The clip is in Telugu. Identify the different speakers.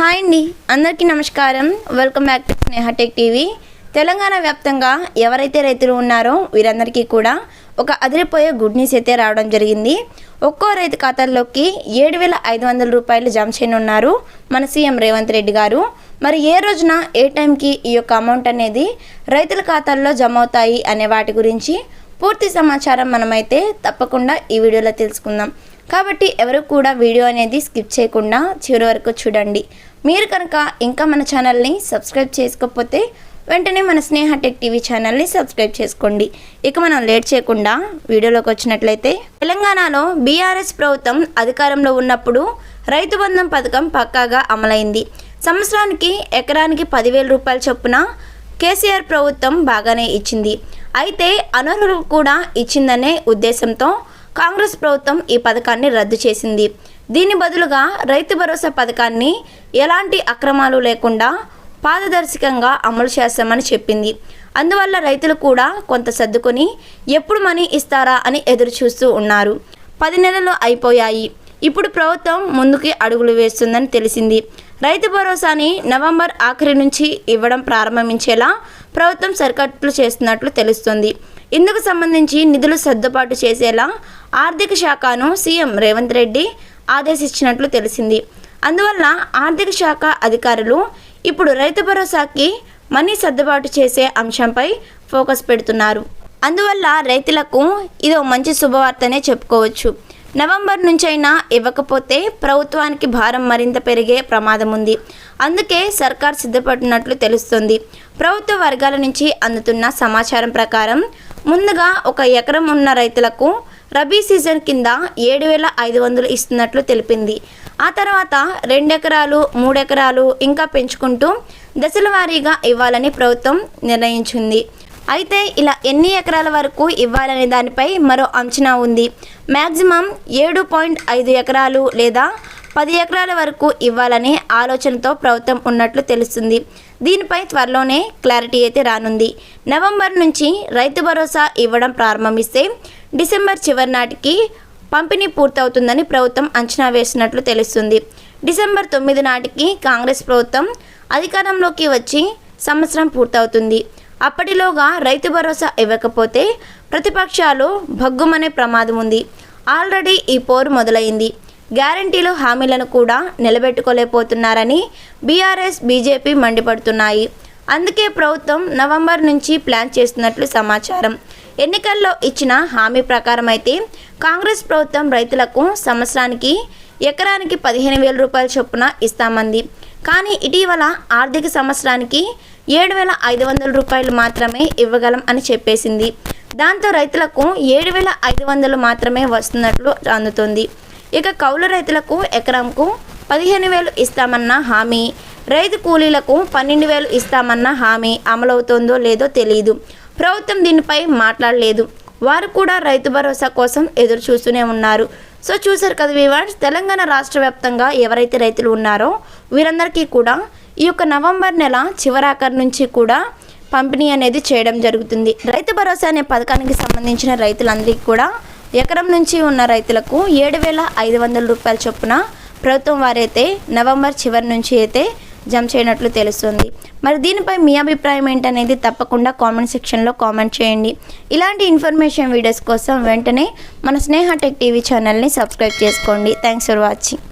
Speaker 1: హాయ్ అండి. అందరికీ నమస్కారం. Welcome back to Sneha tech TV Telangana వ్యాప్తంగా ఎవరైతే రైతులు ఉన్నారో వీరందరికీ కూడా ఒక అదిరిపోయే గుడ్ న్యూస్ అయితే రావడం జరిగింది. ఒక్కో రైతు ఖాతాల్లోకి ఏడు వేల ఐదు వందల రూపాయలు జమ చేయనున్నారు మన సీఎం రేవంత్ రెడ్డి గారు. మరి ఏ రోజున ఏ టైంకి ఈ యొక్క అమౌంట్ అనేది రైతుల ఖాతాల్లో జమ అవుతాయి అనే వాటి గురించి పూర్తి సమాచారం మనమైతే తప్పకుండా ఈ వీడియోలో తెలుసుకుందాం. కాబట్టి ఎవరు కూడా వీడియో అనేది స్కిప్ చేయకుండా చివరి వరకు చూడండి. మీరు కనుక ఇంకా మన ఛానల్ని సబ్స్క్రైబ్ చేసుకోకపోతే వెంటనే మన స్నేహ టెక్ టీవీ ఛానల్ని సబ్స్క్రైబ్ చేసుకోండి. ఇక మనం లేట్ చేయకుండా వీడియోలోకి వచ్చినట్లయితే తెలంగాణలో బీఆర్ఎస్ ప్రభుత్వం అధికారంలో ఉన్నప్పుడు రైతు బంధం పథకం పక్కాగా అమలైంది. సంవత్సరానికి ఎకరానికి పదివేల రూపాయల చొప్పున కేసీఆర్ ప్రభుత్వం బాగానే ఇచ్చింది. అయితే అనర్హులు కూడా ఇచ్చిందనే ఉద్దేశంతో కాంగ్రెస్ ప్రభుత్వం ఈ పథకాన్ని రద్దు చేసింది. దీని బదులుగా రైతు భరోసా పథకాన్ని ఎలాంటి అక్రమాలు లేకుండా పారదర్శకంగా అమలు చేస్తామని చెప్పింది. అందువల్ల రైతులు కూడా కొంత సర్దుకొని ఎప్పుడు మనీ ఇస్తారా అని ఎదురు చూస్తూ ఉన్నారు. పది నెలలు అయిపోయాయి. ఇప్పుడు ప్రభుత్వం ముందుకి అడుగులు వేస్తుందని తెలిసింది. రైతు భరోసాని నవంబర్ ఆఖరి నుంచి ఇవ్వడం ప్రారంభించేలా ప్రభుత్వం సరికట్లు చేస్తున్నట్లు తెలుస్తుంది. ఇందుకు సంబంధించి నిధులు సర్దుబాటు చేసేలా ఆర్థిక శాఖను సీఎం రేవంత్ రెడ్డి ఆదేశించినట్లు తెలిసింది. అందువల్ల ఆర్థిక శాఖ అధికారులు ఇప్పుడు రైతు భరోసాకి మనీ సర్దుబాటు చేసే అంశంపై ఫోకస్ పెడుతున్నారు. అందువల్ల రైతులకు ఇదో మంచి శుభవార్తనే చెప్పుకోవచ్చు. నవంబర్ నుంచైనా ఇవ్వకపోతే ప్రభుత్వానికి భారం మరింత పెరిగే ప్రమాదం ఉంది అందుకే సర్కార్ సిద్ధపడినట్లు తెలుస్తుంది. ప్రభుత్వ వర్గాల నుంచి అందుతున్న సమాచారం ప్రకారం ముందుగా ఒక ఎకరం ఉన్న రైతులకు రబీ సీజన్ కింద ఏడు వేల ఐదు వందలు ఇస్తున్నట్లు తెలిపింది. ఆ తర్వాత రెండెకరాలు మూడెకరాలు ఇంకా పెంచుకుంటూ దశల వారీగా ఇవ్వాలని ప్రభుత్వం నిర్ణయించింది. అయితే ఇలా ఎన్ని ఎకరాల వరకు ఇవ్వాలనే దానిపై మరో అంచనా ఉంది. మ్యాక్సిమం ఏడు పాయింట్ ఐదు ఎకరాలు లేదా పది ఎకరాల వరకు ఇవ్వాలనే ఆలోచనతో ప్రభుత్వం ఉన్నట్లు తెలుస్తుంది. దీనిపై త్వరలోనే క్లారిటీ అయితే రానుంది. నవంబర్ నుంచి రైతు భరోసా ఇవ్వడం ప్రారంభిస్తే డిసెంబర్ చివరి నాటికి పంపిణీ పూర్తవుతుందని ప్రభుత్వం అంచనా వేసినట్లు తెలుస్తుంది. డిసెంబర్ తొమ్మిది నాటికి కాంగ్రెస్ ప్రభుత్వం అధికారంలోకి వచ్చి సంవత్సరం పూర్తవుతుంది. అప్పటిలోగా రైతు భరోసా ఇవ్వకపోతే ప్రతిపక్షాలు భగ్గుమనే ప్రమాదం ఉంది. ఆల్రెడీ ఈ పోరు మొదలైంది. గ్యారంటీలు హామీలను కూడా నిలబెట్టుకోలేకపోతున్నారని బీఆర్ఎస్ బీజేపీ మండిపడుతున్నాయి. అందుకే ప్రభుత్వం నవంబర్ నుంచి ప్లాన్ చేస్తున్నట్లు సమాచారం. ఎన్నికల్లో ఇచ్చిన హామీ ప్రకారం అయితే కాంగ్రెస్ ప్రభుత్వం రైతులకు సంవత్సరానికి ఎకరానికి పదిహేను వేల రూపాయల చొప్పున ఇస్తామంది. కానీ ఇటీవల ఆర్థిక సంవత్సరానికి ఏడు వేల ఐదు వందల రూపాయలు మాత్రమే ఇవ్వగలం అని చెప్పేసింది. దాంతో రైతులకు ఏడు వేల ఐదు వందలు మాత్రమే వస్తున్నట్లు అందుతుంది. ఇక కౌలు రైతులకు ఎకరంకు పదిహేను వేలు ఇస్తామన్న హామీ రైతు కూలీలకు పన్నెండు వేలు ఇస్తామన్న హామీ అమలవుతుందో లేదో తెలియదు ప్రభుత్వం దీనిపై మాట్లాడలేదు. వారు కూడా రైతు భరోసా కోసం ఎదురు చూస్తూనే ఉన్నారు. సో చూసారు కదా వివాన్స్ తెలంగాణ రాష్ట్ర వ్యాప్తంగా ఎవరైతే రైతులు ఉన్నారో వీరందరికీ కూడా ఈ యొక్క నవంబర్ నెల చివరాఖరి నుంచి కూడా పంపిణీ అనేది చేయడం జరుగుతుంది. రైతు భరోసా అనే పథకానికి సంబంధించిన రైతులందరికీ కూడా ఎకరం నుంచి ఉన్న రైతులకు ఏడు వేల ఐదు వందల రూపాయల చొప్పున ప్రభుత్వం వారైతే నవంబర్ చివరి నుంచి అయితే జమ చేయనట్లు తెలుస్తుంది. మరి దీనిపై మీ అభిప్రాయం ఏంటనేది తప్పకుండా కామెంట్ సెక్షన్లో కామెంట్ చేయండి. ఇలాంటి ఇన్ఫర్మేషన్ వీడియోస్ కోసం వెంటనే మన స్నేహ టెక్ టీవీ ఛానల్ని సబ్స్క్రైబ్ చేసుకోండి. Thanks for watching.